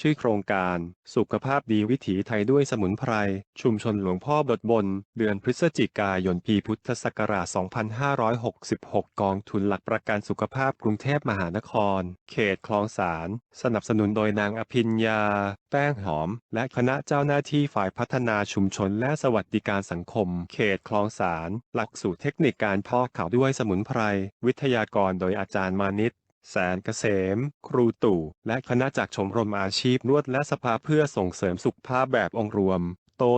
ชื่อโครงการ สุขภาพดีวิถีไทยด้วยสมุนไพร ชุมชนหลวงพ่อบดบน เดือนพฤศจิกายนปีพุทธศักราช 2566 กองทุนหลักประกันสุขภาพกรุงเทพมหานคร เขตคลองสาร สนับสนุนโดยนางอภิญญา แป้งหอม และคณะเจ้าหน้าที่ฝ่ายพัฒนาชุมชนและสวัสดิการสังคม เขตคลองสาร หลักสูตรเทคนิคการพอกขาวด้วยสมุนไพร วิทยากรโดยอาจารย์มานิต แสนเกษม ครูตู่ และคณะจากชมรมอาชีพนวดและสภาเพื่อส่งเสริมสุขภาพแบบองค์รวม โต 062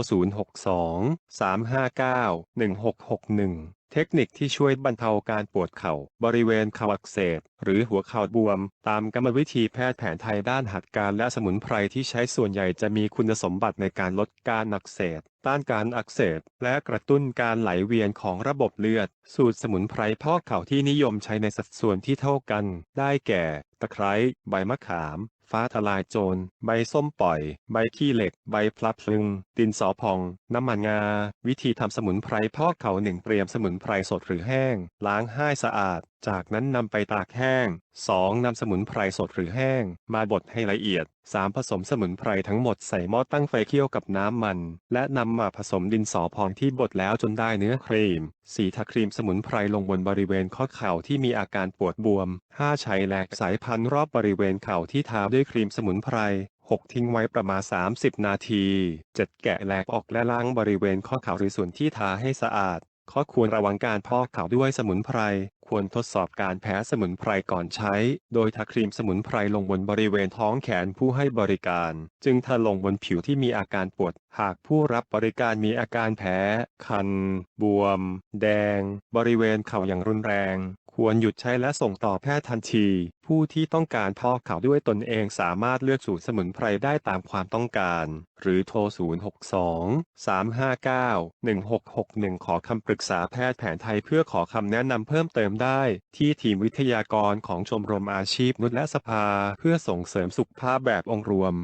359 1661 เทคนิคที่ช่วยบรรเทาการปวดเข่าบริเวณเข่าอักเสบหรือหัวเข่าบวม ตามกรรมวิธีแพทย์แผนไทยด้านหัตถการและสมุนไพรที่ใช้ส่วนใหญ่จะมีคุณสมบัติในการลดการอักเสบต้านการอักเสบและกระตุ้นการไหลเวียนของระบบเลือด สูตรสมุนไพรพอกเข่าที่นิยมใช้ในสัดส่วนที่เท่ากัน ได้แก่ ตะไคร้ใบมะขาม ฟ้าทลายโจร ใบส้มปล่อย ใบขี้เหล็ก ใบพลับพลึง ดินสอพอง น้ำมันงา วิธีทำสมุนไพรพอกเข่าหนึ่งเตรียมสมุนไพรสดหรือแห้ง ล้างให้สะอาด จากนั้นนำไปตากแห้ง 2. นำสมุนไพรสดหรือแห้ง มาบดให้ละเอียด 3. ผสมสมุนไพรทั้งหมดใส่หม้อตั้งไฟเคี่ยวกับน้ำมัน และนำมาผสมดินสอพองที่บดแล้วจนได้เนื้อครีม 4. ทาครีมสมุนไพรลงบนบริเวณข้อเข่าที่มีอาการปวดบวม 5. ใช้แหลกสายพันรอบบริเวณเข่าที่ทาด้วยครีมสมุนไพร 6. ทิ้งไว้ประมาณ 30 นาที 7. แกะแหลกออกและล้างบริเวณข้อเข่าหรือส่วนที่ทาให้สะอาดข้อควรระวังการพอกเข่าด้วยสมุนไพร ควรทดสอบการแพ้สมุนไพรก่อนใช้ โดยทาครีมสมุนไพรลงบนบริเวณท้องแขนผู้ให้บริการ จึงทาลงบนผิวที่มีอาการปวด หากผู้รับบริการมีอาการแพ้ คัน บวม แดง บริเวณเข่าอย่างรุนแรง ควรหยุดใช้และส่งต่อแพทย์ทันที ผู้ที่ต้องการพอกเข่าด้วยตนเองสามารถเลือกสูตรสมุนไพรได้ตามความต้องการ หรือโทร 062 359 1661 ขอคำปรึกษาแพทย์แผนไทยเพื่อขอคำแนะนำเพิ่มเติมได้ ที่ทีมวิทยากรของชมรมอาชีพนุชและสภา เพื่อส่งเสริมสุขภาพแบบองค์รวม